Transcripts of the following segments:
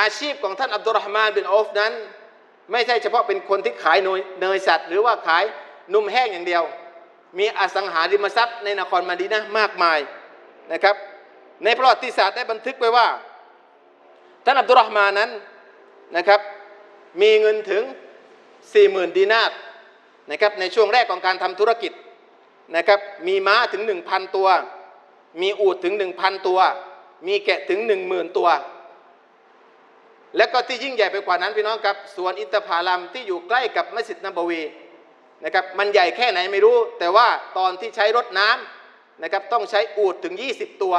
อาชีพของท่านอับดุลรหมานบินออฟนั้น ไม่ใช่เฉพาะเป็นคนที่ขายเนยสัตว์ หรือว่าขายนุ่มแห้งอย่างเดียว มีอสังหาริมทรัพย์ในนครมาดีนะมากมายนะครับ ในประวัติศาสตร์ได้บันทึกไว้ว่า ท่านอับดุลรหมานนั้นนะครับมีเงินถึง 40,000 ดีนาร์นะครับในช่วงแรกของการทำธุรกิจนะครับมีม้าถึง 1,000 ตัว มีอูฐถึง 1,000 ตัว มีแกะถึง 10,000 ตัว และก็ที่ยิ่งใหญ่ไปกว่านั้นพี่น้องครับสวนอินทผลัมที่อยู่ใกล้กับมัสยิดนบวีนะครับมันใหญ่แค่ไหนไม่รู้ แต่ว่าตอนที่ใช้รดน้ำนะครับต้องใช้อูฐถึง 20 ตัว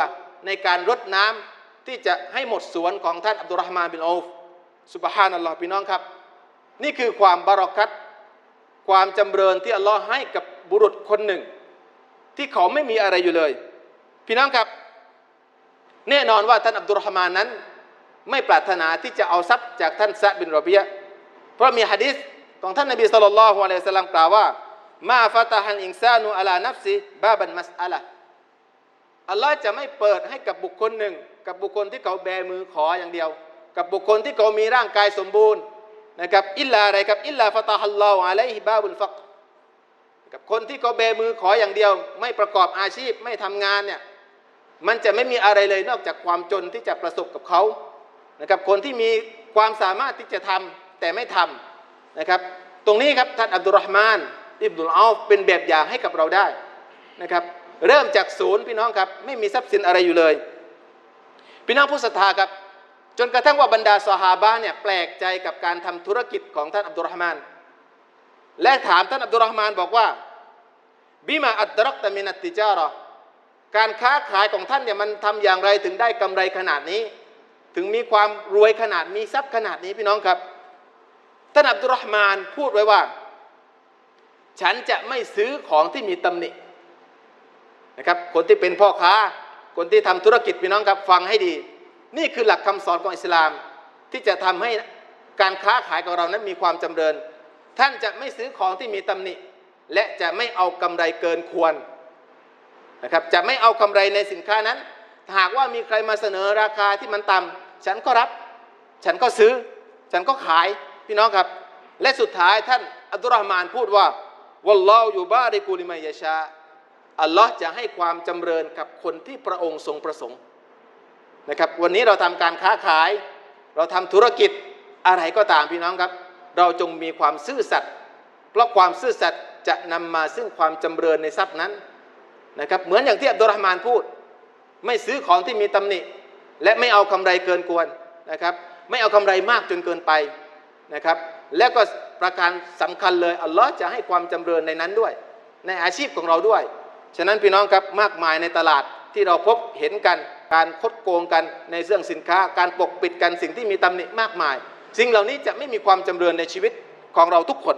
ในการรดน้ำที่จะให้หมดสวนของท่านอับดุลรหมานบินอูฟสุบฮานัลลอฮ์พี่น้องครับ นี่คือความบารักัตความจำเริญที่อัลลอฮ์ให้กับบุรุษคนหนึ่ง ที่เขาไม่มีอะไรอยู่เลย พี่น้องครับ แน่นอนว่าท่านอับดุลรหมานนั้น ไม่ปรารถนาที่จะเอาทรัพย์จากท่านซะบินรอบียะเพราะมีฮะดิษของท่านนบีสุลต่านละฮ์อะลัยสลามกล่าวว่า มาฟะตะฮันอินซานุอะลานัฟซิบาบันมัสอะลละอัลลอฮ์จะไม่เปิดให้กับบุคคลหนึ่ง กับบุคคลที่เขาแบมือขออย่างเดียว กับบุคคลที่เขามีร่างกายสมบูรณ์นะครับอิลลาอะไรครับอิลลาฟะตะฮัลลอฮ์อะลัยฮิบาบุลฟักกับคนที่เขาแบมือขออย่างเดียว ไม่ประกอบอาชีพไม่ทำงานเนี่ยมันจะไม่มีอะไรเลยนอกจากความจนที่จะประสบกับเขา นะครับคนที่มีความสามารถที่จะทำแต่ไม่ทำนะครับ ตรงนี้ครับท่านอับดุลรหมานอิบนุลอาฟเป็นแบบอย่างให้กับเราได้นะครับ เริ่มจากศูนย์พี่น้องครับ ไม่มีทรัพย์สินอะไรอยู่เลย พี่น้องผู้ศรัทธาครับ จนกระทั่งว่าบรรดาสหาบะห์เนี่ยแปลกใจกับการทำธุรกิจของท่านอับดุลรหมานและถามท่านอับดุลรหมานบอกว่าบิมาอัดดรักตะมินัตติจาระการค้าขายของท่านเนี่ยมันทำอย่างไรถึงได้กำไรขนาดนี้ ถึงมีความรวยขนาดมีทรัพย์ขนาดนี้พี่น้องครับท่านอับดุลรหมานพูดไว้ว่า ฉันจะไม่ซื้อของที่มีตำหนินะครับ คนที่เป็นพ่อค้า คนที่ทำธุรกิจพี่น้องครับฟังให้ดี นี่คือหลักคำสอนของอิสลาม ที่จะทำให้การค้าขายของเรานั้นมีความจำเริญ ท่านจะไม่ซื้อของที่มีตำหนิ และจะไม่เอากำไรเกินควรนะครับ จะไม่เอากำไรในสินค้านั้น หากว่ามีใครมาเสนอราคาที่มันต่ำฉันก็รับ ฉันก็ซื้อ ฉันก็ขายพี่น้องครับ และสุดท้ายท่านอับดุลรหมานพูดว่าวัลลอฮอยู่บ้าริกุลิมายชาอัลลอฮ์จะให้ความจำเริญกับคนที่พระองค์ทรงประสงค์นะครับวันนี้เราทำการค้าขาย เราทำธุรกิจอะไรก็ตามพี่น้องครับ เราจงมีความซื่อสัตย์เพราะความซื่อสัตย์จะนำมาซึ่งความจำเริญในทรัพย์นั้นนะครับเหมือนอย่างที่อับดุลรหมานพูด ไม่ซื้อของที่มีตำหนิ และไม่เอากำไรเกินควรนะครับ ไม่เอากำไรมากจนเกินไปนะครับ และก็ประการสำคัญเลยอัลลอฮ์จะให้ความจำเริญในนั้นด้วย ในอาชีพของเราด้วย ฉะนั้นพี่น้องครับมากมายในตลาดที่เราพบเห็นกันการคดโกงกันในเรื่องสินค้า การปกปิดกันสิ่งที่มีตำหนิมากมาย สิ่งเหล่านี้จะไม่มีความจำเริญในชีวิตของเราทุกคน